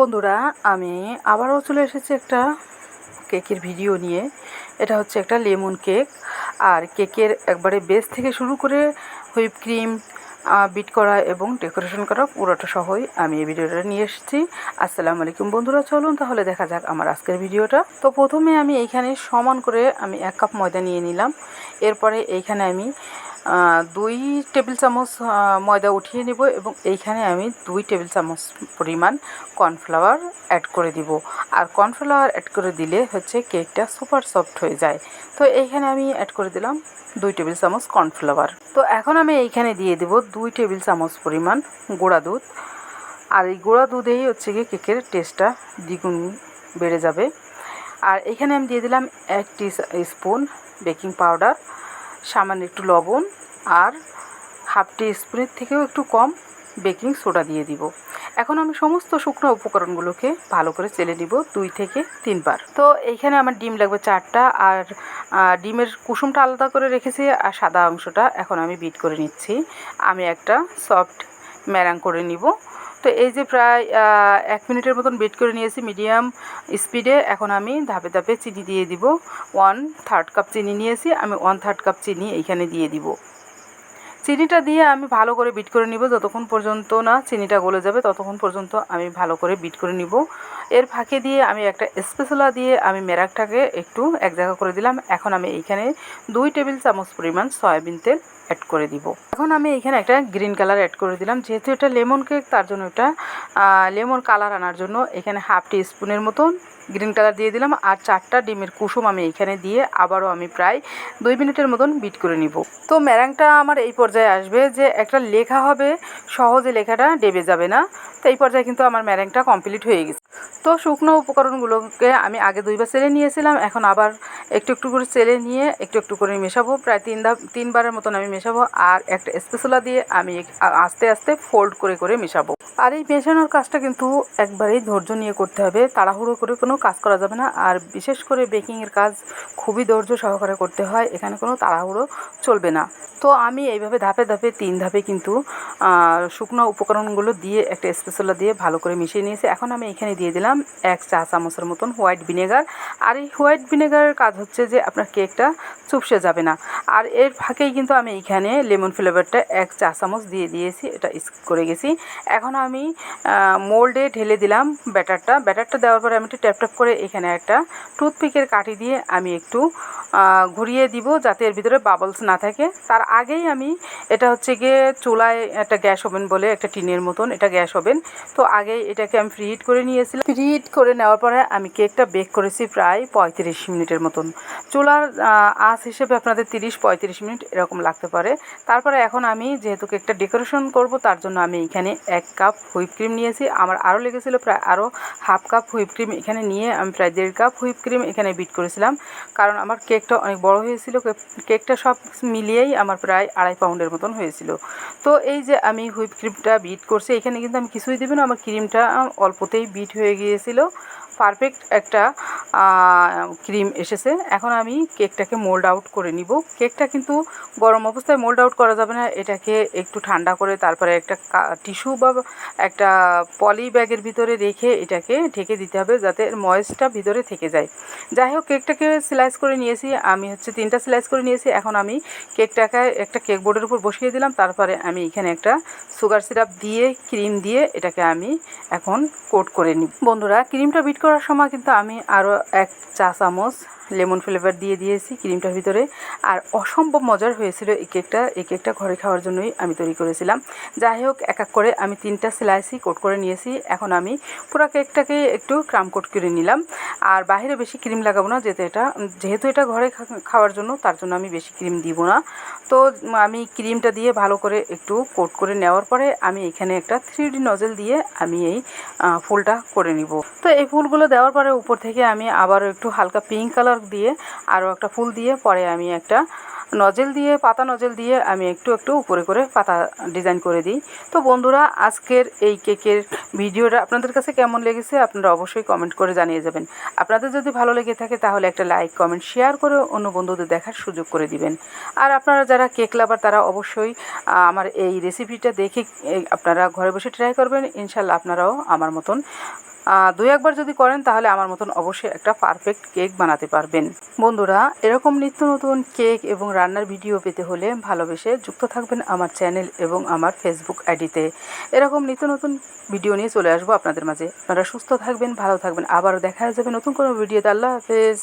বন্ধুরা, আমি আবারও চলে এসেছি একটা কেকের ভিডিও নিয়ে। এটা হচ্ছে একটা লেমন কেক। আর কেকের একবারে বেস থেকে শুরু করে হুইপ ক্রিম বিট করা এবং ডেকোরেশন করা পুরোটা সহই আমি এই ভিডিওটা নিয়ে এসেছি। আসসালামু আলাইকুম বন্ধুরা, চলুন তাহলে দেখা যাক আমার আজকের ভিডিওটা। তো প্রথমে আমি এইখানে সমান করে আমি এক কাপ ময়দা নিয়ে নিলাম। এরপরে এইখানে আমি দুই টেবিল চামচ ময়দা উঠিয়ে নেব এবং এইখানে আমি দুই টেবিল চামচ পরিমাণ কর্নফ্লাওয়ার অ্যাড করে দিব। আর কর্নফ্লাওয়ার অ্যাড করে দিলে হচ্ছে কেকটা সুপার সফট হয়ে যায়। তো এইখানে আমি অ্যাড করে দিলাম দুই টেবিল চামচ কর্নফ্লাওয়ার। তো এখন আমি এইখানে দিয়ে দেব দুই টেবিল চামচ পরিমাণ গুঁড়া দুধ। আর এই গুঁড়া দুধেই হচ্ছে গিয়ে কেকের টেস্টটা দ্বিগুণ বেড়ে যাবে। আর এখানে আমি দিয়ে দিলাম এক টি স্পুন বেকিং পাউডার সামান্য একটু লবণ আর হাফ টি স্পুনের থেকেও একটু কম বেকিং সোডা দিয়ে দিব। এখন আমি সমস্ত শুকনো উপকরণগুলোকে ভালো করে চেলে নিব দুই থেকে তিনবার। তো এইখানে আমার ডিম লাগবে চারটা আর ডিমের কুসুমটা আলাদা করে রেখেছি আর সাদা অংশটা এখন আমি বিট করে নিচ্ছি। আমি একটা সফট ম্যারাং করে নিব। তো এই যে প্রায় এক মিনিটের মতন বিট করে নিয়েছি মিডিয়াম স্পিডে এখন আমি ধাপে ধাপে চিনি দিয়ে দিব। ওয়ান থার্ড কাপ চিনি নিয়েছি। আমি ওয়ান থার্ড কাপ চিনি এইখানে দিয়ে দিব। চিনিটা দিয়ে আমি ভালো করে বিট করে নিব। যতক্ষণ পর্যন্ত না চিনিটা গলে যাবে, ততক্ষণ পর্যন্ত আমি ভালো করে বিট করে নিব। এর ফাঁকে দিয়ে আমি একটা স্পেশালা দিয়ে আমি মেরাকটাকে একটু এক জায়গা করে দিলাম। এখন আমি এইখানে দুই টেবিল চামচ পরিমাণ সয়াবিন তেল অ্যাড করে দিব। এখন আমি এখানে একটা গ্রিন কালার অ্যাড করে দিলাম। যেহেতু এটা লেমন কেক তার জন্য এটা লেমন কালার আনার জন্য এখানে হাফ টি স্পুনের মতন গ্রিন কালার দিয়ে দিলাম আর চারটা ডিমের কুসুম আমি এখানে দিয়ে আবারও আমি প্রায় দুই মিনিটের মতন বিট করে নিব। তো ম্যারাংটা আমার এই পর্যায়ে আসবে যে একটা লেখা হবে, সহজে লেখাটা ডেবে যাবে না। তো এই পর্যায়ে কিন্তু আমার ম্যারাংটা কমপ্লিট হয়ে গেছে। তো শুকনো উপকরণগুলোকে আমি আগে দুইবার সেলে নিয়েছিলাম, এখন আবার একটু একটু করে সেলে নিয়ে একটু একটু করে মেশাবো। প্রায় তিন ধাপ, তিনবারের মতন আমি মেশাবো আর একটা স্পেশালা দিয়ে আমি আস্তে আস্তে ফোল্ড করে করে মেশাবো। আর এই মেশানোর কাজটা কিন্তু একবারেই ধৈর্য নিয়ে করতে হবে। তাড়াহুড়ো করে কোনো কাজ করা যাবে না। আর বিশেষ করে বেকিংয়ের কাজ খুবই ধৈর্য সহকারে করতে হয়। এখানে কোনো তাড়াহুড়ো চলবে না। তো আমি এইভাবে ধাপে ধাপে তিন ধাপে কিন্তু শুকনো উপকরণগুলো দিয়ে একটা স্পেশালা দিয়ে ভালো করে মিশিয়ে নিয়েছি। এখন আমি এখানে দিয়ে দিলাম এক চা চামচের মতন হোয়াইট ভিনেগার আর এই হোয়াইট ভিনেগারের কাজ হচ্ছে যে আপনার কেকটা চুপসে যাবে না। আর এর ফাঁকেই কিন্তু আমি এখানে লেমন ফ্লেভারটা এক চা চামচ দিয়ে দিয়েছি। এটা স্কিপ করে গেছি। এখন মোল্ডে ঢেলে দিলাম ব্যাটারটা। ব্যাটারটা দেওয়ার পরে আমি একটু ট্যাপ ট্যাপ করে এখানে একটা টুথপিকের কাঠি দিয়ে আমি একটু ঘুরিয়ে দিব যাতে এর ভিতরে বাবলস না থাকে। তার আগেই আমি, এটা হচ্ছে গিয়ে চুলায় একটা গ্যাস ওভেন বলে একটা টিনের মতন এটা গ্যাস ওভেন। তো আগেই এটাকে আমি ফ্রিহিট করে নিয়েছিলাম। ফ্রিহিট করে নেওয়ার পরে আমি কেকটা বেক করেছি প্রায় পঁয়ত্রিশ মিনিটের মতন। চুলার আঁচ হিসেবে আপনাদের তিরিশ, পঁয়ত্রিশ মিনিট এরকম লাগতে পারে। তারপরে এখন আমি যেহেতু কেকটা ডেকোরেশন করব, তার জন্য আমি এখানে এক কাপ হুইপ ক্রিম নিয়েছি। আমার আরও লেগেছিলো প্রায় আরও হাফ কাপ হুইপ ক্রিম এখানে নিয়ে আমি প্রায় দেড় কাপ হুইপ ক্রিম এখানে বিট করেছিলাম। কারণ আমার কেকটা অনেক বড় হয়েছিল। কেকটা সব মিলিয়েই আমার প্রায় আড়াই পাউন্ডের মতন হয়েছিল। তো এই যে আমি হুইপ ক্রিমটা বিট করছি, এখানে কিন্তু আমি কিছুই দেবো না। আমার ক্রিমটা অল্পতেই বিট হয়ে গিয়েছিল। পারফেক্ট একটা ক্রিম এসেছে। এখন আমি কেকটাকে মোল্ড আউট করে নিব। কেকটা কিন্তু গরম অবস্থায় মোল্ড আউট করা যাবে না। এটাকে একটু ঠান্ডা করে তারপরে একটা টিস্যু বা একটা পলি ব্যাগের ভিতরে রেখে এটাকে ঢেকে দিতে হবে যাতে ময়েসটা ভিতরে থেকে যায়। যাই হোক কেকটাকে স্লাইস করে নিয়েছি। আমি হচ্ছে তিনটা স্লাইস করে নিয়েছি। এখন আমি কেকটাকে একটা কেক বোর্ডের উপর বসিয়ে দিলাম। তারপরে আমি এখানে একটা সুগার সিরাপ দিয়ে ক্রিম দিয়ে এটাকে আমি এখন কোট করে নিই বন্ধুরা ক্রিমটা বিট করার সময় কিন্তু আমি আরও এক চা চামচ লেমন ফ্লেভার দিয়ে দিয়েছি ক্রিমটার ভিতরে। আর অসম্ভব মজার হয়েছিল এই কেকটা। এই কেকটা ঘরে খাওয়ার জন্যই আমি তৈরি করেছিলাম। যাই হোক, এক এক করে আমি তিনটা স্লাইসই কোট করে নিয়েছি। এখন আমি পুরো কেকটাকে একটু ক্রাম কোট করে নিলাম। আর বাইরে বেশি ক্রিম লাগাবো না, যেহেতু এটা যেহেতু এটা ঘরে খাওয়ার জন্য, তার জন্য আমি বেশি ক্রিম দিব না। তো আমি ক্রিমটা দিয়ে ভালো করে একটু কোট করে নেওয়ার পরে আমি এখানে একটা থ্রি ডি নজেল দিয়ে আমি এই ফুলটা করে নিব। তো এই ফুলগুলো দেওয়ার পরে উপর থেকে আমি আবারও একটু হালকা পিঙ্ক কালার দিয়ে আরও একটা ফুল দিয়ে পরে আমি একটা নজেল দিয়ে, পাতা নজেল দিয়ে আমি একটু একটু উপরে করে পাতা ডিজাইন করে দিই। তো বন্ধুরা, আজকের এই কেকের ভিডিওটা আপনাদের কাছে কেমন লেগেছে আপনারা অবশ্যই কমেন্ট করে জানিয়ে যাবেন। আপনাদের যদি ভালো লেগে থাকে তাহলে একটা লাইক, কমেন্ট, শেয়ার করে অন্য বন্ধুদের দেখার সুযোগ করে দিবেন। আর আপনারা যারা কেক লাভার তারা অবশ্যই আমার এই রেসিপিটা দেখে আপনারা ঘরে বসে ট্রাই করবেন। ইনশাল্লাহ আপনারাও আমার মতন দুই একবার যদি করেন তাহলে আমার মতন অবশ্যই একটা পারফেক্ট কেক বানাতে পারবেন। বন্ধুরা, এরকম নিত্য নতুন কেক এবং রান্নার ভিডিও পেতে হলে ভালোবেসে যুক্ত থাকবেন আমার চ্যানেল এবং আমার ফেসবুক আইডিতে। এরকম নিত্য নতুন ভিডিও নিয়ে চলে আসব আপনাদের মাঝে। আপনারা সুস্থ থাকবেন, ভালো থাকবেন। আবারও দেখা যাবে নতুন কোনো ভিডিওতে আল্লাহ হাফেজ।